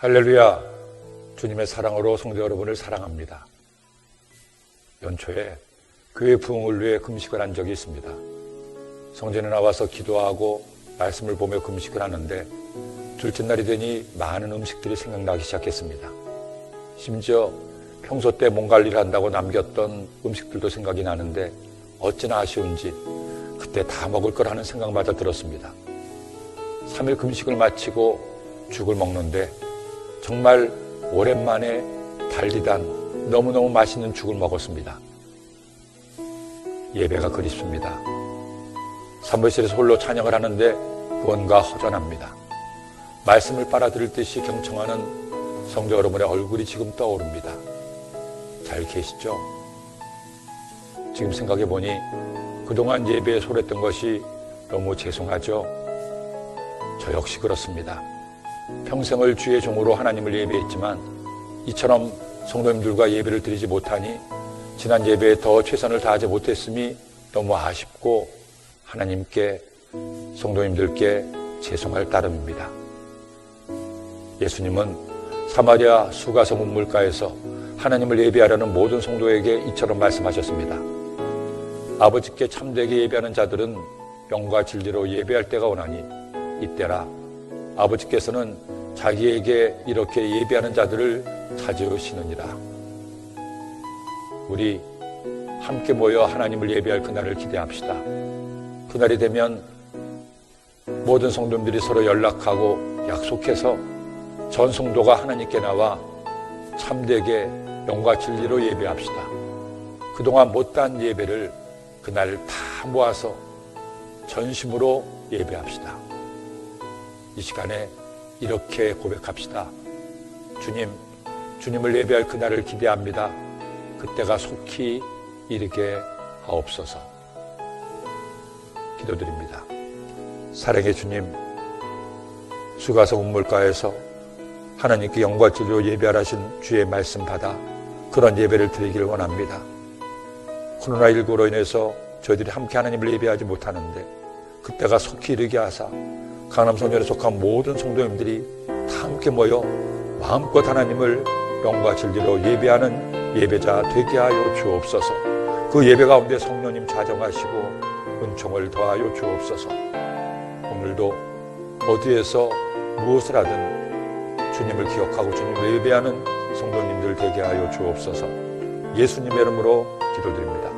할렐루야. 주님의 사랑으로 성도 여러분을 사랑합니다. 연초에 교회 부흥을 위해 금식을 한 적이 있습니다. 성전에 나와서 기도하고 말씀을 보며 금식을 하는데 둘째 날이 되니 많은 음식들이 생각나기 시작했습니다. 심지어 평소 때 몸 관리를 한다고 남겼던 음식들도 생각이 나는데 어찌나 아쉬운지 그때 다 먹을 거라는 생각마저 들었습니다. 3일 금식을 마치고 죽을 먹는데 정말 오랜만에 달리단 너무너무 맛있는 죽을 먹었습니다. 예배가 그립습니다. 사무실에서 홀로 찬양을 하는데 무언가 허전합니다. 말씀을 빨아들일 듯이 경청하는 성도 여러분의 얼굴이 지금 떠오릅니다. 잘 계시죠? 지금 생각해 보니 그동안 예배에 소홀했던 것이 너무 죄송하죠? 저 역시 그렇습니다. 평생을 주의 종으로 하나님을 예배했지만 이처럼 성도님들과 예배를 드리지 못하니 지난 예배에 더 최선을 다하지 못했음이 너무 아쉽고 하나님께 성도님들께 죄송할 따름입니다. 예수님은 사마리아 수가성 문물가에서 하나님을 예배하려는 모든 성도에게 이처럼 말씀하셨습니다. 아버지께 참되게 예배하는 자들은 영과 진리로 예배할 때가 오나니 이때라 아버지께서는 자기에게 이렇게 예배하는 자들을 찾으시느니라. 우리 함께 모여 하나님을 예배할 그날을 기대합시다. 그날이 되면 모든 성도들이 서로 연락하고 약속해서 전 성도가 하나님께 나와 참되게 영과 진리로 예배합시다. 그동안 못한 예배를 그날 다 모아서 전심으로 예배합시다. 이 시간에 이렇게 고백합시다. 주님, 주님을 예배할 그날을 기대합니다. 그때가 속히 이르게 하옵소서. 기도드립니다. 사랑의 주님, 수가성 운물가에서 하나님께 영과 진리로 예배하라신 주의 말씀 받아 그런 예배를 드리기를 원합니다. 코로나19로 인해서 저희들이 함께 하나님을 예배하지 못하는데 그때가 속히 이르게 하사 강남성전에 속한 모든 성도님들이 다 함께 모여 마음껏 하나님을 영과 진리로 예배하는 예배자 되게 하여 주옵소서. 그 예배 가운데 성령님 좌정하시고 은총을 더하여 주옵소서. 오늘도 어디에서 무엇을 하든 주님을 기억하고 주님을 예배하는 성도님들 되게 하여 주옵소서. 예수님의 이름으로 기도드립니다.